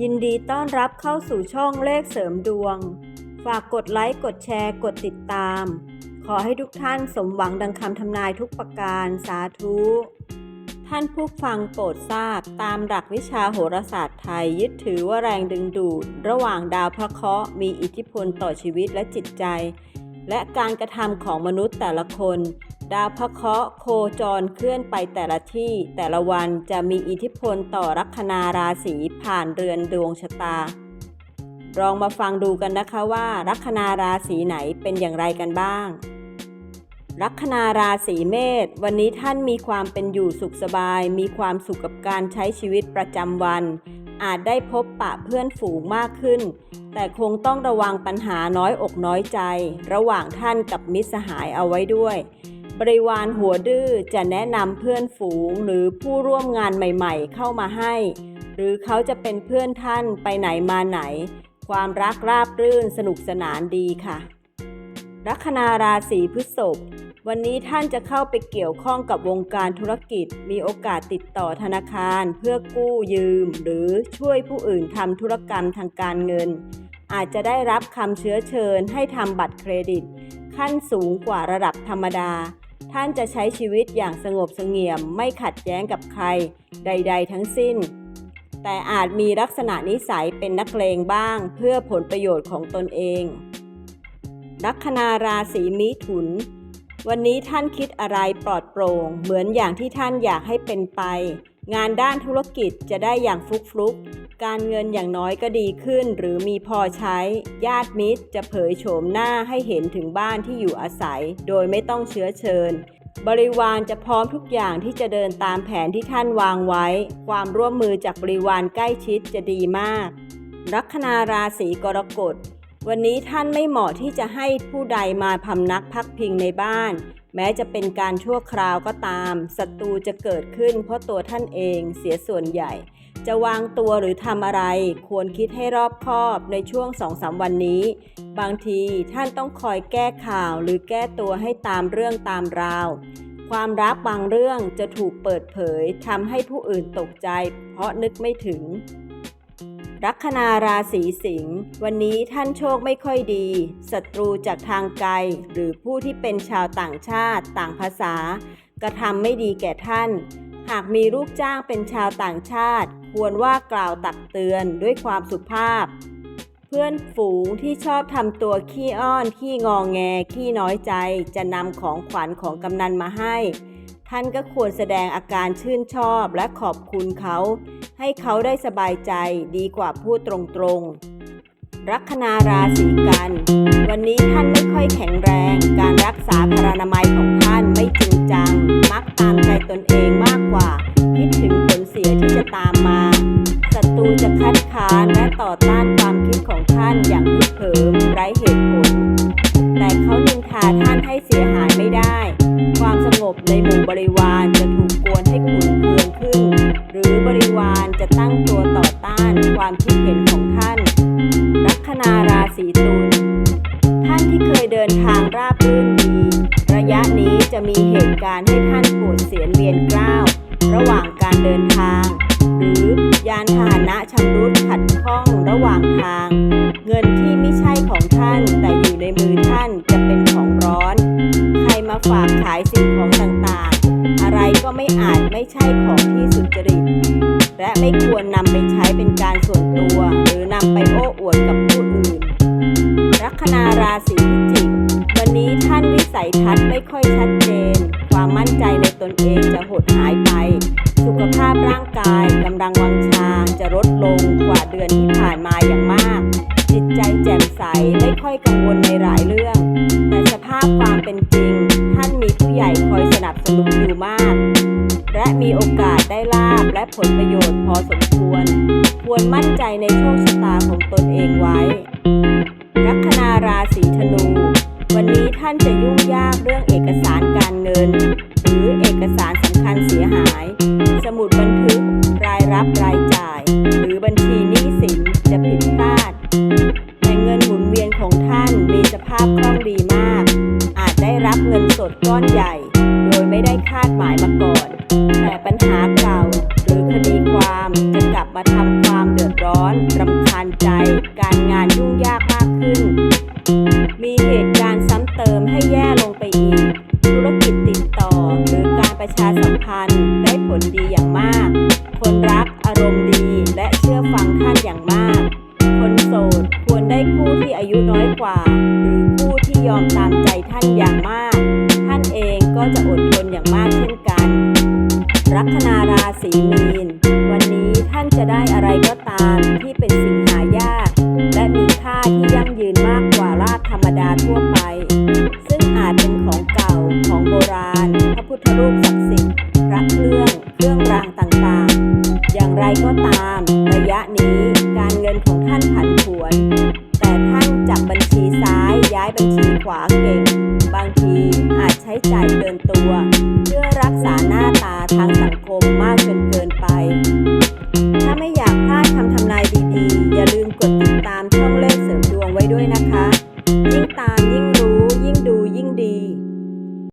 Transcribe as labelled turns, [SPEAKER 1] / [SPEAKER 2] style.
[SPEAKER 1] ยินดีต้อนรับเข้าสู่ช่องเลขเสริมดวง ฝากกดไลค์ กดแชร์ กดติดตาม ขอให้ทุกท่านสมหวังดังคำทำนายทุกประการสาธุ ท่านผู้ฟังโปรดทราบตามหลักวิชาโหราศาสตร์ไทยยึดถือว่าแรงดึงดูด ระหว่างดาวพระเคราะห์มีอิทธิพลต่อชีวิตและจิตใจ และการกระทำของมนุษย์แต่ละคน ดาวพระเคราะห์โคจรเคลื่อนไปแต่ละที่แต่ละวันจะมีอิทธิพลต่อลัคนาราศีผ่านเรือนดวงชะตา ลองมาฟังดูกันนะคะว่าลัคนาราศีไหนเป็นอย่างไรกันบ้าง ลัคนาราศีเมษวันนี้ท่านมีความเป็นอยู่สุขสบาย มีความสุขกับการใช้ชีวิตประจำวัน อาจได้พบปะเพื่อนฝูงมากขึ้น แต่คงต้องระวังปัญหาน้อยอกน้อยใจ ระหว่างท่านกับมิตรสหายเอาไว้ด้วย บริวารหัวดื้อจะแนะนำเพื่อนฝูงหรือผู้ร่วมงานใหม่ๆ เข้ามาให้ หรือเขาจะเป็นเพื่อนท่านไปไหนมาไหน ความรักราบรื่นสนุกสนานดีค่ะ ลัคนาราศีพฤษภวันนี้ท่านจะเข้าไปเกี่ยวข้องกับวงการธุรกิจ มีโอกาสติดต่อธนาคาร เพื่อกู้ยืม หรือช่วยผู้อื่นทำธุรกรรมทางการเงิน อาจจะได้รับคำเชื้อเชิญให้ทำบัตรเครดิต ขั้นสูงกว่าระดับธรรมดา ท่านจะใช้ชีวิตอย่างสงบเสงี่ยมไม่ขัดแย้งกับใครใด ๆ ทั้งสิ้น แต่อาจมีลักษณะนิสัยเป็นนักเลงบ้างเพื่อผลประโยชน์ของตนเอง ลัคนาราศีมิถุน วันนี้ท่านคิดอะไรปลอดโปร่ง เหมือนอย่างที่ท่านอยากให้เป็นไป งานด้านธุรกิจจะได้อย่างฟุกฟุก การเงินอย่างน้อยก็ดีขึ้น หรือมีพอใช้ ญาติมิตรจะเผยโฉมหน้าให้เห็นถึงบ้านที่อยู่อาศัย โดยไม่ต้องเชื้อเชิญ บริวารจะพร้อมทุกอย่างที่จะเดินตามแผนที่ท่านวางไว้ ความร่วมมือจากบริวารใกล้ชิดจะดีมาก ลัคนาราศีกรกฎ วันนี้ท่านไม่เหมาะที่จะให้ผู้ใดมาพำนักพักพิงในบ้านแม้จะเป็นการชั่วคราวก็ตามศัตรูจะเกิดขึ้นเพราะตัวท่านเองเสียส่วนใหญ่ จะวางตัวหรือทำอะไร ควรคิดให้รอบคอบในช่วงสองสามวันนี้ บางทีท่านต้องคอยแก้ข่าวหรือแก้ตัวให้ตามเรื่องตามราว ความรักบางเรื่องจะถูกเปิดเผยทำให้ผู้อื่นตกใจ เพราะนึกไม่ถึง ลัคนาราศีสิงห์วันนี้ท่านโชคไม่ค่อยดีศัตรูจากทางไกล หรือผู้ที่เป็นชาวต่างชาติต่างภาษา กระทำไม่ดีแก่ท่านหากมีลูกจ้างเป็นชาวต่างชาติ ควรว่ากล่าวตักเตือนด้วยความสุภาพ เพื่อนฝูงที่ชอบทำตัวขี้อ้อน ขี้งองแง ขี้น้อยใจ จะนำของขวัญของกำนันมาให้ ท่านก็ควรแสดงอาการชื่นชอบและขอบคุณเขา ให้เขาได้สบายใจดีกว่าพูดตรงๆลัคนาราศีกัน วันนี้ท่านไม่ค่อยแข็งแรง การรักษาพรานามัยของท่านไม่จริงจัง มักตามใจตนเองานและต่อต้านความคิดของท่านอย่างพึกเหิมไร้เหตุผล แต่เขานินทาท่านให้เสียหายไม่ได้ ความสงบในหมู่บริวารจะถูกกวนให้ขุ่นเคืองขึ้น หรือบริวารจะตั้งตัวต่อต้านความคิดเห็นของท่าน ลัคนาราศีตุลท่านที่เคยเดินทางราบรื่นดี ระยะนี้จะมีเหตุการณ์ให้ท่านปวดเสียนเวียนกล้าว ระหว่างการเดินทาง หรือ ยานพาหนะชำรุดขัดข้องระหว่างทาง เงินที่ไม่ใช่ของท่าน แต่อยู่ในมือท่านจะเป็นของร้อน ใครมาฝากขายสิ่งของต่างๆ อะไรก็ไม่อาจไม่ใช่ของที่สุจริต และไม่ควรนำไปใช้เป็นการส่วนตัว หรือนำไปโอ้อวดกับผู้อื่น ลัคนาราศีพิจิกวันนี้ท่านวิสัยทัศน์ไม่ค่อยชัดเจน ความมั่นใจในตนเองจะหดหายไป สุขภาพร่างกายกำลังวังชาจะลดลงกว่าเดือนที่ผ่านมาอย่างมาก จิตใจแจ่มใสไม่ค่อยกังวลในหลายเรื่อง แต่สภาพความเป็นจริง ท่านมีผู้ใหญ่คอยสนับสนุนอยู่มาก และมีโอกาสได้ลาบและผลประโยชน์พอสมควร ควรมั่นใจในโชคชะตาของตนเองไว้ ลัคนาราศีธนู วันนี้ท่านจะยุ่งยากเรื่องเอกสารการเงิน หรือเอกสารสำคัญเสียหาย รายรับรายจ่าย หรือบัญชีหนี้สินจะผิดพลาด แต่เงินหมุนเวียนของท่านมีสภาพคล่องดีมาก อาจได้รับเงินสดก้อนใหญ่ โดยไม่ได้คาดหมายมาก่อน แต่ปัญหาเก่าหรือคดีความจะกลับมาทำความเดือดร้อนรำคาญใจ การงานยุ่งยาก มันได้ผลดีอย่างมาก คนรักอารมณ์ดีและเชื่อฟังท่านอย่างมาก คนโสดควรได้คู่ที่อายุน้อยกว่า หรือคู่ที่ยอมตามใจท่านอย่างมาก ท่านเองก็จะอดทนอย่างมากเช่นกัน ลัคนาราศีมีน วันนี้ท่านจะได้อะไรก็ตามที่เป็นสิ่งหายาก และมีค่าที่ยั่งยืนมากกว่าลาภธรรมดาทั่วไป นี้การเงินของท่านผันผวน แต่ท่านจับบัญชีซ้ายย้ายบัญชีขวาเก่ง บางทีอาจใช้จ่ายเกินตัว เพื่อรักษาหน้าตาทางสังคมมากจนเกินไป